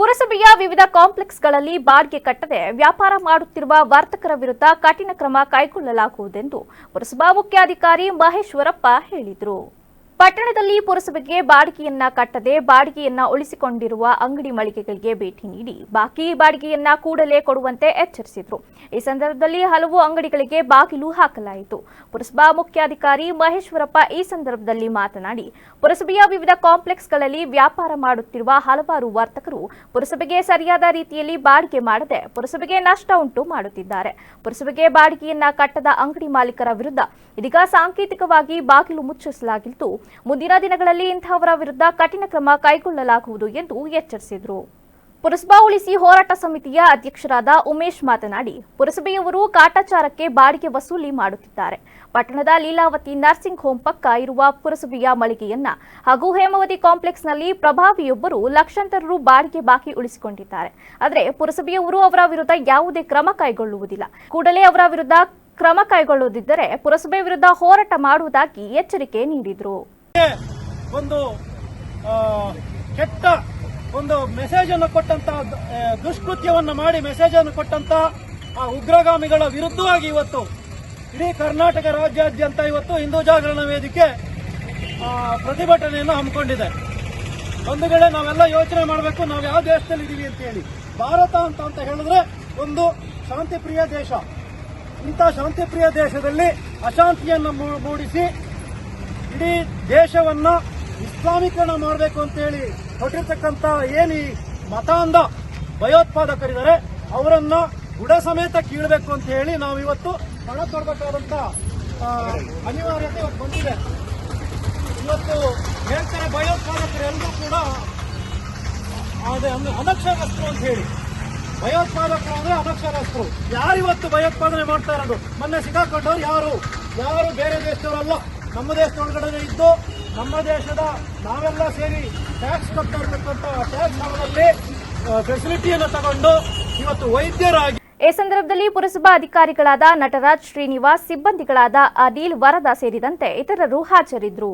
ಪುರಸಭೆಯ ವಿವಿಧ ಕಾಂಪ್ಲೆಕ್ಸ್ಗಳಲ್ಲಿ ಬಾಡಿಗೆ ಕಟ್ಟದೆ ವ್ಯಾಪಾರ ಮಾಡುತ್ತಿರುವ ವರ್ತಕರ ವಿರುದ್ಧ ಕಠಿಣ ಕ್ರಮ ಕೈಗೊಳ್ಳಲಾಗುವುದೆಂದು ಪುರಸಭಾ ಮುಖ್ಯಾಧಿಕಾರಿ ಮಹೇಶ್ವರಪ್ಪ ಹೇಳಿದರು. ಪಟ್ಟಣದಲ್ಲಿ ಪುರಸಭೆಗೆ ಬಾಡಿಗೆಯನ್ನ ಕಟ್ಟದೆ ಬಾಡಿಗೆಯನ್ನ ಉಳಿಸಿಕೊಂಡಿರುವ ಅಂಗಡಿ ಮಳಿಗೆಗಳಿಗೆ ಭೇಟಿ ನೀಡಿ ಬಾಕಿ ಬಾಡಿಗೆಯನ್ನ ಕೂಡಲೇ ಕೊಡುವಂತೆ ಎಚ್ಚರಿಸಿದರು. ಈ ಸಂದರ್ಭದಲ್ಲಿ ಹಲವು ಅಂಗಡಿಗಳಿಗೆ ಬಾಗಿಲು ಹಾಕಲಾಯಿತು. ಪುರಸಭಾ ಮುಖ್ಯಾಧಿಕಾರಿ ಮಹೇಶ್ವರಪ್ಪ ಈ ಸಂದರ್ಭದಲ್ಲಿ ಮಾತನಾಡಿ, ಪುರಸಭೆಯ ವಿವಿಧ ಕಾಂಪ್ಲೆಕ್ಸ್ಗಳಲ್ಲಿ ವ್ಯಾಪಾರ ಮಾಡುತ್ತಿರುವ ಹಲವಾರು ವರ್ತಕರು ಪುರಸಭೆಗೆ ಸರಿಯಾದ ರೀತಿಯಲ್ಲಿ ಬಾಡಿಗೆ ಮಾಡದೆ ಪುರಸಭೆಗೆ ನಷ್ಟ ಉಂಟು ಮಾಡುತ್ತಿದ್ದಾರೆ. ಪುರಸಭೆಗೆ ಬಾಡಿಗೆಯನ್ನ ಕಟ್ಟದ ಅಂಗಡಿ ಮಾಲೀಕರ ವಿರುದ್ಧ ಇದೀಗ ಸಾಂಕೇತಿಕವಾಗಿ ಬಾಗಿಲು ಮುಚ್ಚಿಸಲಾಗಿದ್ದು ಮುಂದಿನ ದಿನಗಳಲ್ಲಿ ಇಂಥವರ ವಿರುದ್ಧ ಕಠಿಣ ಕ್ರಮ ಕೈಗೊಳ್ಳಲಾಗುವುದು ಎಂದು ಎಚ್ಚರಿಸಿದರು. ಪುರಸಭಾ ಉಳಿಸಿ ಹೋರಾಟ ಸಮಿತಿಯ ಅಧ್ಯಕ್ಷರಾದ ಉಮೇಶ್ ಮಾತನಾಡಿ, ಪುರಸಭೆಯವರು ಕಾಟಾಚಾರಕ್ಕೆ ಬಾಡಿಗೆ ವಸೂಲಿ ಮಾಡುತ್ತಿದ್ದಾರೆ. ಪಟ್ಟಣದ ಲೀಲಾವತಿ ನರ್ಸಿಂಗ್ ಹೋಂ ಪಕ್ಕ ಇರುವ ಪುರಸಭೆಯ ಮಳಿಗೆಯನ್ನ ಹಾಗೂ ಹೇಮಾವತಿ ಕಾಂಪ್ಲೆಕ್ಸ್ನಲ್ಲಿ ಪ್ರಭಾವಿಯೊಬ್ಬರು ಲಕ್ಷಾಂತರ ರು ಬಾಡಿಗೆ ಬಾಕಿ ಉಳಿಸಿಕೊಂಡಿದ್ದಾರೆ. ಆದರೆ ಪುರಸಭೆಯವರು ಅವರ ವಿರುದ್ಧ ಯಾವುದೇ ಕ್ರಮ ಕೈಗೊಳ್ಳುವುದಿಲ್ಲ. ಕೂಡಲೇ ಅವರ ವಿರುದ್ಧ ಕ್ರಮ ಕೈಗೊಳ್ಳುವುದಿದ್ದರೆ ಪುರಸಭೆ ವಿರುದ್ಧ ಹೋರಾಟ ಮಾಡುವುದಾಗಿ ಎಚ್ಚರಿಕೆ ನೀಡಿದರು. ಒಂದು ಕೆಟ್ಟ ಒಂದು ಮೆಸೇಜ್ ಅನ್ನು ಕೊಟ್ಟಂತ ದುಷ್ಕೃತ್ಯವನ್ನು ಮಾಡಿ ಮೆಸೇಜ್ ಅನ್ನು ಕೊಟ್ಟಂತ ಆ ಉಗ್ರಗಾಮಿಗಳ ವಿರುದ್ಧವಾಗಿ ಇವತ್ತು ಇಡೀ ಕರ್ನಾಟಕ ರಾಜ್ಯಾದ್ಯಂತ ಇವತ್ತು ಹಿಂದೂ ಜಾಗರಣ ವೇದಿಕೆ ಪ್ರತಿಭಟನೆಯನ್ನು ಹಮ್ಮಿಕೊಂಡಿದೆ. ಒಂದು ವೇಳೆ ನಾವೆಲ್ಲ ಯೋಚನೆ ಮಾಡಬೇಕು, ನಾವು ಯಾವ ದೇಶದಲ್ಲಿ ಇದ್ದೀವಿ ಅಂತ ಹೇಳಿ. ಭಾರತ ಅಂತ ಅಂತ ಹೇಳಿದ್ರೆ ಒಂದು ಶಾಂತಿಪ್ರಿಯ ದೇಶ. ಇಂಥ ಶಾಂತಿಪ್ರಿಯ ದೇಶದಲ್ಲಿ ಅಶಾಂತಿಯನ್ನು ಮೂಡಿಸಿ ಇಡೀ ದೇಶವನ್ನ ಇಸ್ಲಾಮೀಕರಣ ಮಾಡಬೇಕು ಅಂತ ಹೇಳಿ ಹೊರಟಿರ್ತಕ್ಕಂಥ ಏನು ಈ ಮತಾಂಧ ಭಯೋತ್ಪಾದಕರಿದ್ದಾರೆ, ಅವರನ್ನ ಬುಡ ಸಮೇತ ಕೀಳಬೇಕು ಅಂತ ಹೇಳಿ ನಾವು ಇವತ್ತು ಹಣ ತೊಡಬೇಕಾದಂತ ಅನಿವಾರ್ಯತೆ ಬಂದಿದೆ. ಇವತ್ತು ಹೇಳ್ತಾರೆ ಭಯೋತ್ಪಾದಕರೆಲ್ಲರೂ ಕೂಡ, ಅದೇ ಅನಕ್ಷರಸ್ಥರು ಅಂತ ಹೇಳಿ. ಭಯೋತ್ಪಾದಕರು ಅಂದ್ರೆ ಅನಕ್ಷರಸ್ಥರು. ಯಾರು ಇವತ್ತು ಭಯೋತ್ಪಾದನೆ ಮಾಡ್ತಾ ಇರೋದು? ಮೊನ್ನೆ ಸಿಕ್ಕಾಕೊಂಡವ್ರು ಯಾರು? ಯಾರು ಬೇರೆ ದೇಶದವರಲ್ಲ. ನಮ್ಮ ದೇಶದೊಳಗಡೆ ಇದ್ದು ನಮ್ಮ ದೇಶದ ನಾವೆಲ್ಲ ಸೇರಿ ಟ್ಯಾಕ್ಸ್ ಕಟ್ತಾ ಇರ್ತಕ್ಕಂಥ ಟ್ಯಾಕ್ಸ್ ಹಣದಲ್ಲಿ ಫೆಸಿಲಿಟಿಯನ್ನು ತಗೊಂಡು ಇವತ್ತು ವೈದ್ಯರಾಗಿ ಈ ಸಂದರ್ಭದಲ್ಲಿ ಪುರಸಭಾ ಅಧಿಕಾರಿಗಳಾದ ನಟರಾಜ್ ಶ್ರೀನಿವಾಸ್, ಸಿಬ್ಬಂದಿಗಳಾದ ಅನಿಲ್ ವರದ ಸೇರಿದಂತೆ ಇತರರು ಹಾಜರಿದ್ದರು.